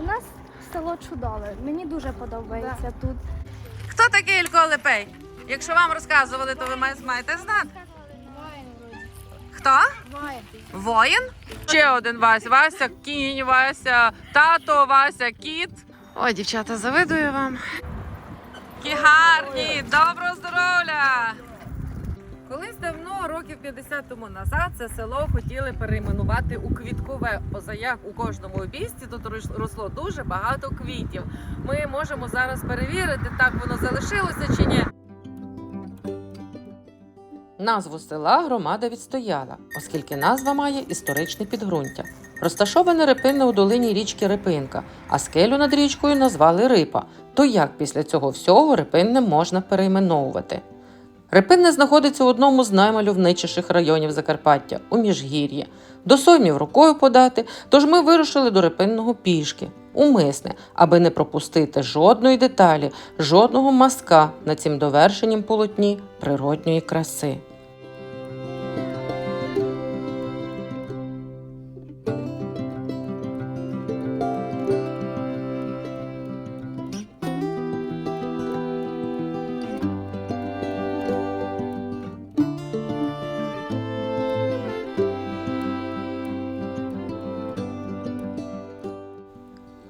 У нас село чудове. Мені дуже подобається тут. Хто такий Ілько Лепей? Якщо вам розказували, то ви має- маєте знати. Хто? Воїн? Ще один Вася. Вася кінь, Вася, тато, Вася, кіт. Ой, дівчата, завидую вам. Які гарні! Доброго здоров'я! Років 50 тому назад, це село хотіли перейменувати у квіткове. Позаяк у кожному обійсті тут рос- росло дуже багато квітів. Ми можемо зараз перевірити, так воно залишилося чи ні. Назву села громада відстояла, оскільки назва має історичне підґрунтя. Розташоване репинне у долині річки Репинка, а скелю над річкою назвали Рипа. То як після цього всього репинне можна перейменовувати? Репинне знаходиться у одному з наймальовничіших районів Закарпаття у Міжгір'ї. До соймів рукою подати, тож ми вирушили до репинного пішки, умисне, аби не пропустити жодної деталі, жодного мазка на цім довершенім полотні природньої краси.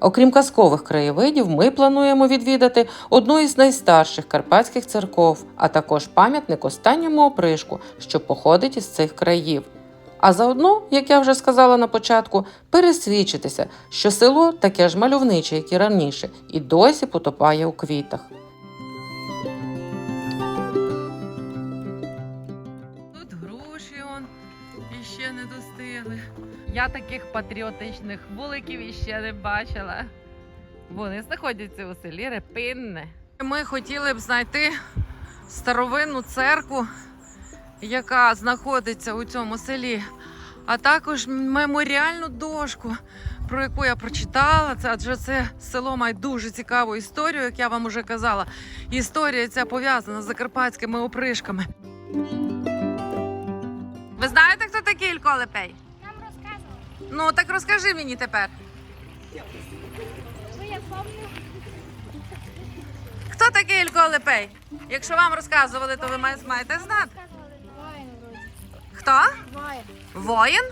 Окрім казкових краєвидів, ми плануємо відвідати одну із найстарших карпатських церков, а також пам'ятник останньому опришку, що походить із цих країв. А заодно, як я вже сказала на початку, пересвідчитися, що село таке ж мальовниче, як і раніше, і досі потопає у квітах. Тут груші он іще не достигли. Я таких патріотичних вуликів іще не бачила. Вони знаходяться у селі Репинне. Ми хотіли б знайти старовинну церкву, яка знаходиться у цьому селі, а також меморіальну дошку, про яку я прочитала. Це адже це село має дуже цікаву історію, як я вам уже казала. Історія ця пов'язана з закарпатськими опришками. Ви знаєте, хто такий Ілько Лепей? Нам розказували. Ну так розкажи мені тепер. Що я пам'ятаю? Хто такий Ілько Лепей? Якщо вам розказували, то ви має- маєте знати. Воїн вроді. Хто? Воїн. Воїн?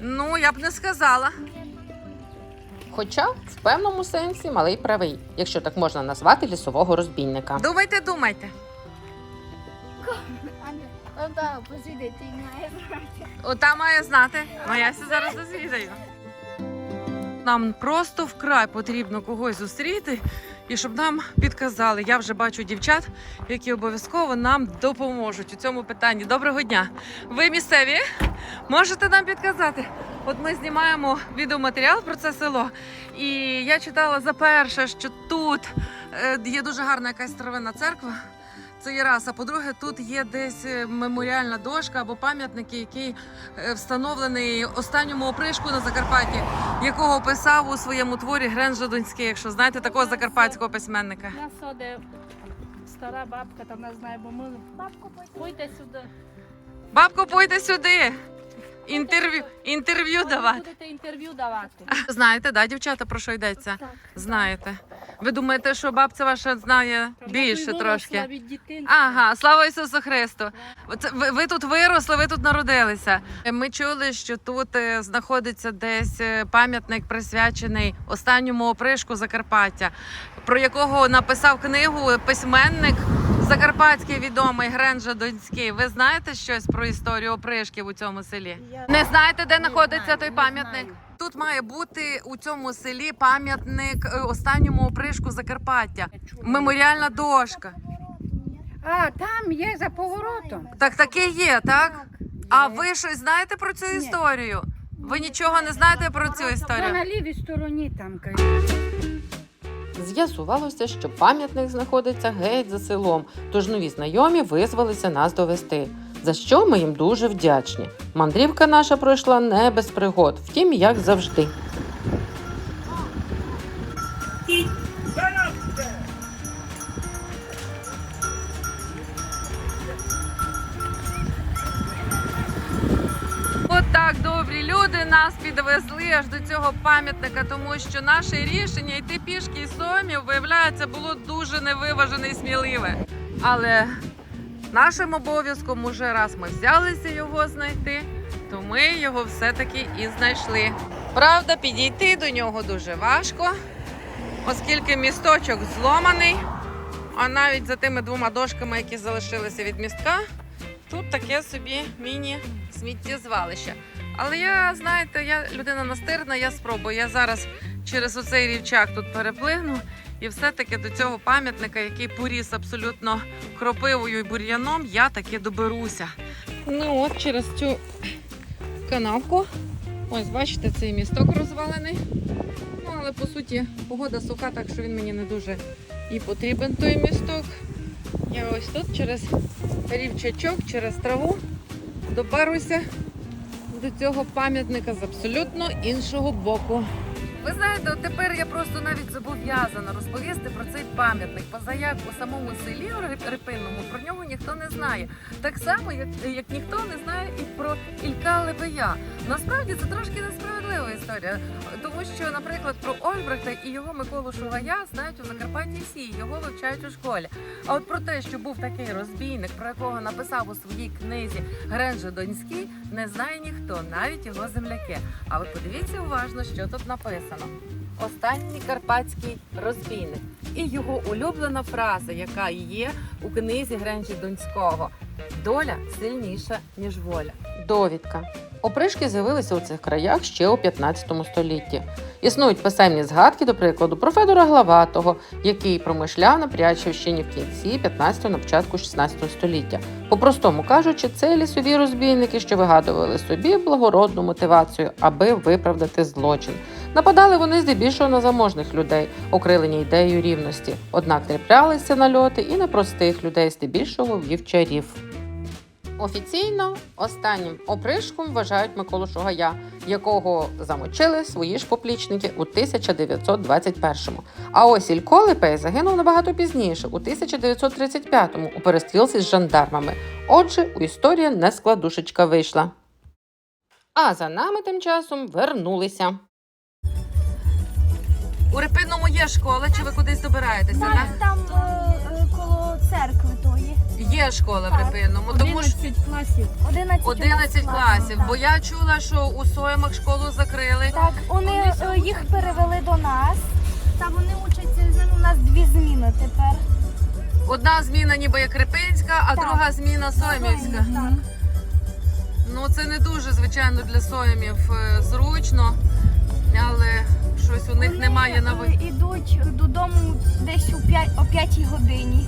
Ну, я б не сказала. Хоча в певному сенсі малий правий, якщо так можна назвати лісового розбійника. Думайте, думайте. Он так, посиди, ти має знати. Ота має знати. Ну я ся зараз дозвідаю. Нам просто вкрай потрібно когось зустріти і щоб нам підказали. Я вже бачу дівчат, які обов'язково нам допоможуть у цьому питанні. Доброго дня! Ви місцеві? Можете нам підказати? От ми знімаємо відеоматеріал про це село, і я читала за перше, що тут е, є дуже гарна якась старовинна церква. Це є раз. А по-друге, тут є десь е, меморіальна дошка або пам'ятники, який е, встановлений останньому опришку на Закарпатті, якого писав у своєму творі Грен Жадонський, якщо знаєте такого закарпатського письменника. Нас оде стара бабка там нас знає, бо ми Бабку пойте сюди. Бабко, пойте сюди. Інтерв'ю, інтерв'ю давати. Будете інтерв'ю давати. Знаєте, да, дівчата, про що йдеться? Так. Знаєте. Ви думаєте, що бабця ваша знає більше трошки? Ага, слава Ісусу Христу. Оце Ви, ви тут виросли, ви тут народилися. Ми чули, що тут е, знаходиться десь е, пам'ятник присвячений останньому опришку Закарпаття, про якого написав книгу письменник закарпатський відомий Грен Жадонський. Ви знаєте щось про історію опришків у цьому селі? Я- Не знаєте, де Не знаходиться знаю, той пам'ятник? знаю. Тут має бути у цьому селі пам'ятник е, останньому опришку Закарпаття. Меморіальна дошка. А, там є за поворотом. Так таке є, так? А ви щось знаєте про цю історію? Ви нічого не знаєте про цю То історію? на лівій стороні там. З'ясувалося, що пам'ятник знаходиться геть за селом, тож нові знайомі визвалися нас довести. За що ми їм дуже вдячні. Мандрівка наша пройшла не без пригод, втім, як завжди. Нас підвезли аж до цього пам'ятника, тому що наше рішення йти пішки із Сомів, виявляється, було дуже невиважене і сміливе. Але нашим обов'язком уже раз ми взялися його знайти, то ми його все-таки і знайшли. Правда, підійти до нього дуже важко, оскільки місточок зломаний, а навіть за тими двома дошками, які залишилися від містка, тут таке собі міні-сміттєзвалище. Але я, знаєте, я людина настирна, я спробую. Я зараз через оцей рівчак тут переплигну і все-таки до цього пам'ятника, який поріс абсолютно кропивою і бур'яном, я таки доберуся. Ну от через цю канавку. Ось, бачите, цей місток розвалений. Ну, але по суті погода суха, так що він мені не дуже і потрібен той місток. Я ось тут через рівчачок, через траву доберуся до цього пам'ятника з абсолютно іншого боку. Ви знаєте, тепер я просто навіть зобов'язана розповісти пам'ятник. Поза як у самому селі Репинному про нього ніхто не знає. Так само, як, як ніхто не знає і про Ілька Лебея. Насправді це трошки несправедлива історія, тому що, наприклад, про Ольбрехта і його Миколу Шугая знають у Закарпатті всі, його вивчають у школі. А от про те, що був такий розбійник, про якого написав у своїй книзі Гренже Донський, не знає ніхто, навіть його земляки. А ви подивіться уважно, що тут написано: останній карпатський розбійник. І його улюблена фраза, яка є у книзі Гренжі Донського: доля сильніша, ніж воля. Довідка. Опришки з'явилися у цих краях ще у 15 столітті. Існують писемні згадки, до прикладу, про Федора Главатого, який промишляв на Прячівщині в кінці 15-го на початку 16 століття. По-простому кажучи, це лісові розбійники, що вигадували собі благородну мотивацію, аби виправдати злочин. Нападали вони здебільшого на заможних людей, окрилені ідеєю рівності, однак траплялися нальоти і на простих людей, здебільшого вівчарів. Офіційно останнім опришком вважають Миколу Шугая, якого замочили свої ж поплічники у 1921-му. А ось Ілько Липей загинув набагато пізніше, у 1935-му, у перестрілці з жандармами. Отже, у історії не складушечка вийшла. А за нами тим часом вернулися. У Репинному є школа, чи ви кудись добираєтеся? Так, там е, коло церкви тої. Є школа в Так. Репинному, тому що 11 класів. 11, 11 класів. так. Бо я чула, що у Соймах школу закрили. Так, вони е, їх перевели до нас. Та вони учаться з. У нас дві зміни тепер. Одна зміна ніби як Репинська, а Так. друга зміна Соймівська. Так. Ну це не дуже, звичайно, для Соймів е, зручно, але щось у них Вони, немає на ви. Ідуть додому десь у 5, о 5 годині.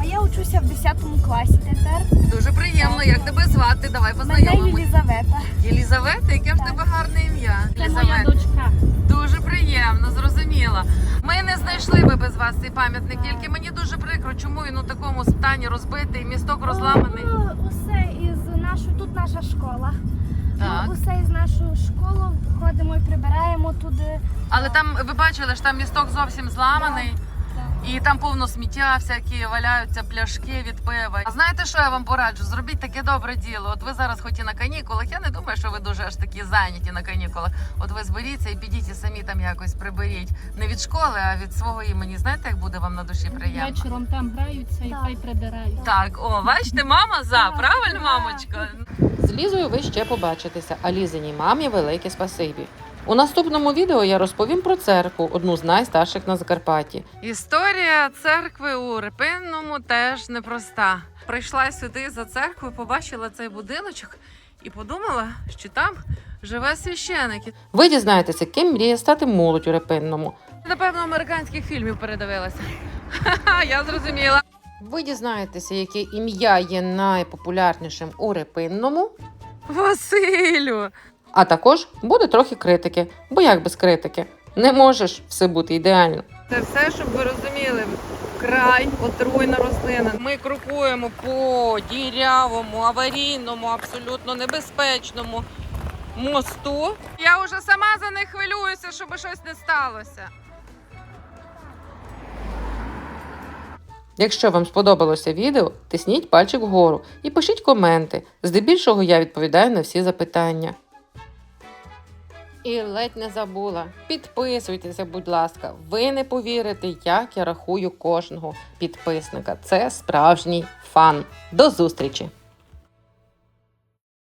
А я учуся в 10 класі тепер. Дуже приємно. Як тебе звати? Давай Мене. Єлізавета. Єлізавета, яке в тебе гарне ім'я. Це моя дочка. Дуже приємно, зрозуміла. Ми не знайшли би без вас цей пам'ятник, тільки мені дуже прикро, чому він у такому стані розбитий, місток розламаний. Усе із нашої, тут наша школа. Так. Усе із нашої школи ходимо і прибираємо туди. Але там ви бачили, що там місток зовсім зламаний. Так. І там повно сміття, всякі валяються пляшки від пива. А знаєте, що я вам пораджу? Зробіть таке добре діло. От ви зараз хоч і на канікулах. Я не думаю, що ви дуже аж такі зайняті на канікулах. От ви зберіться і підіть і самі там якось приберіть. Не від школи, а від свого імені. Знаєте, як буде вам на душі приємно? Вечором там граються і хай прибирають. Так, о, бачите, мама за, правильно, так. З Лізою ви ще побачитеся, а Лізиній мамі велике спасибі. У наступному відео я розповім про церкву, одну з найстарших на Закарпатті. Історія церкви у Репинному теж непроста. Прийшла сюди за церквою, побачила цей будиночок і подумала, що там живе священик. Ви дізнаєтеся, ким мріє стати молодь у Репинному. Напевно, американських фільмів передивилася. Я зрозуміла. Ви дізнаєтеся, яке ім'я є найпопулярнішим у Репинному. Василю. А також буде трохи критики, бо як без критики? Не можеш все бути ідеально. Це все, щоб ви розуміли. Край отруйна рослина. Ми крокуємо по дірявому, аварійному, абсолютно небезпечному мосту. Я вже сама за них хвилююся, щоб щось не сталося. Якщо вам сподобалося відео, тисніть пальчик вгору і пишіть коменти. Здебільшого я відповідаю на всі запитання. І ледь не забула. Підписуйтеся, будь ласка. Ви не повірите, як я рахую кожного підписника. Це справжній фан. До зустрічі!